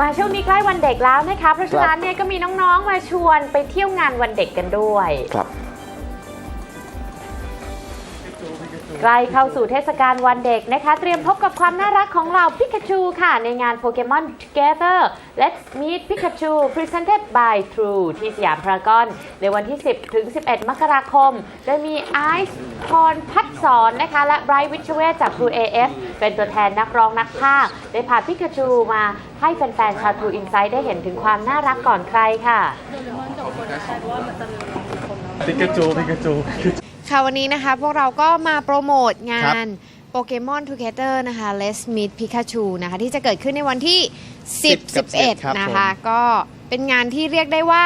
มาช่วงนี้ใกล้วันเด็กแล้วนะคะ เพราะฉะนั้นเนี่ยก็มีน้องๆมาชวนไปเที่ยวงานวันเด็กกันด้วย ครับ ใกล้เข้าสู่เทศกาลวันเด็กนะคะ เตรียมพบกับความน่ารักของเราพิกาจูค่ะ ในงาน Pokemon Together Let's Meet Pikachu Presented by True ที่สยามพารากอน ในวันที่ 10 ถึง 11 มกราคม โดยมีไอซ์พรพัฒสอนนะคะ และไบรท์วิชเวทจาก True AF เป็นตัวแทนนักร้องนักพากได้พาพิกาจูมาให้แฟนๆ ชาว True Insight ได้เห็นถึงความน่ารักก่อนใครค่ะปิกาจูปิกาจู ค่ะวันนี้นะคะพวกเราก็มาโปรโมทงาครับน Pokemon Together นะคะ Let's Meet Pikachu นะคะ ที่จะเกิดขึ้นในวันที่ 10กับ11 ครับนะคะผมก็เป็นงานที่เรียกได้ว่า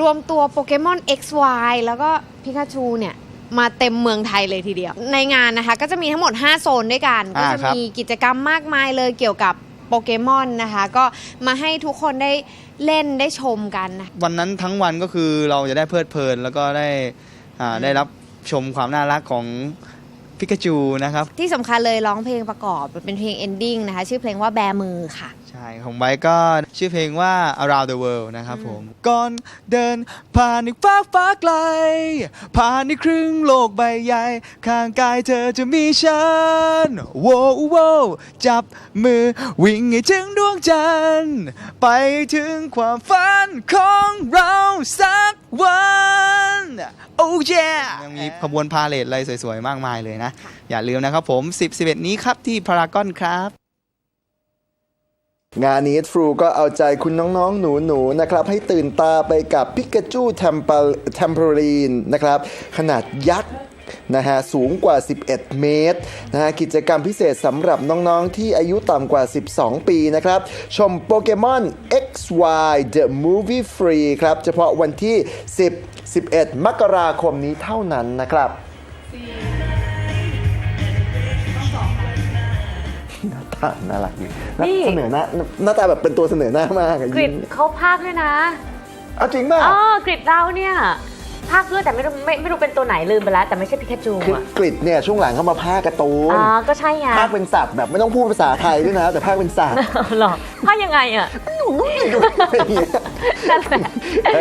รวมตัวโปเกมอน XY แล้วก็พิกาชูเนี่ย มาเต็มเมืองไทยเลยทีเดียว ในงานนะคะก็จะมีทั้งหมด 5 โซนด้วยกัน ก็อ่าจะครับ มีกิจกรรมมากมายเลยเกี่ยวกับโปเกมอนนะคะ ก็มาให้ทุกคนได้เล่นได้ชมกันนะ วันนั้นทั้งวันก็คือเราจะได้เพลิดเพลินแล้วก็ได้อ่าได้รับ ชมความน่ารักของพิกาจูนะครับ ที่สำคัญเลยร้องเพลงประกอบเป็นเพลง ending นะคะ ชื่อเพลงว่าแบมือค่ะ ใช่ของไบร์ทก็ชื่อเพลงว่า around the world นะครับผม ก่อนเดินผ่านอีกฟ้ากฟ้าไกล ผ่านอีกครึ่งโลกใบใหญ่ ข้างกายเธอจะมีฉันโว้วโว้วจับมือวิ่งให้ถึงดวงจันทร์ ไปถึงความฝันของเราสักวัน โอ้ยยังมีขบวนพาเลทอะไรสวยๆ มากมายเลยนะ อย่าลืมนะครับผม 10 11 นี้ครับที่พารากอนครับงานนี้ทรูก็เอาใจคุณน้องๆ หนูๆ นะครับ ให้ตื่นตาไปกับพิกาจูเทมเปเทมเพอรีนนะครับ ขนาดยักษ์ นะฮะสูงกว่า 11 เมตรนะฮะกิจกรรมพิเศษสำหรับน้องๆ ที่อายุต่ำกว่า 12 ปีนะครับ ชมโปเกมอน XY The Movie Free ครับ เฉพาะวันที่ 10 11 มกราคมนี้เท่านั้นนะครับหน้าตาน่ารักดีนี่ เสนอหน้าหน้าตาแบบเป็นตัวเสนอหน้ามากอะกริยิ้ดมเขาพากด้วยนะ เอาจริงป่ะ อ๋อกริดเราเนี่ย ภาคด้วยแต่ไม่รู้ไม่ไม่รู้เป็นตัวไหนลืมไปแล้วแต่ไม่ใช่พิกาจูคืออะกริดเนี่ยช่วงหลังเขามาพากการ์ตูนอ๋อก็ใช่ไงพากเป็นสัตว์แบบไม่ต้องพูดภาษาไทยด้วยนะ แต่พากเป็นสัตว์หรอภาคยังไงอะอะไรอย่างเงี้ย นั่นแหละ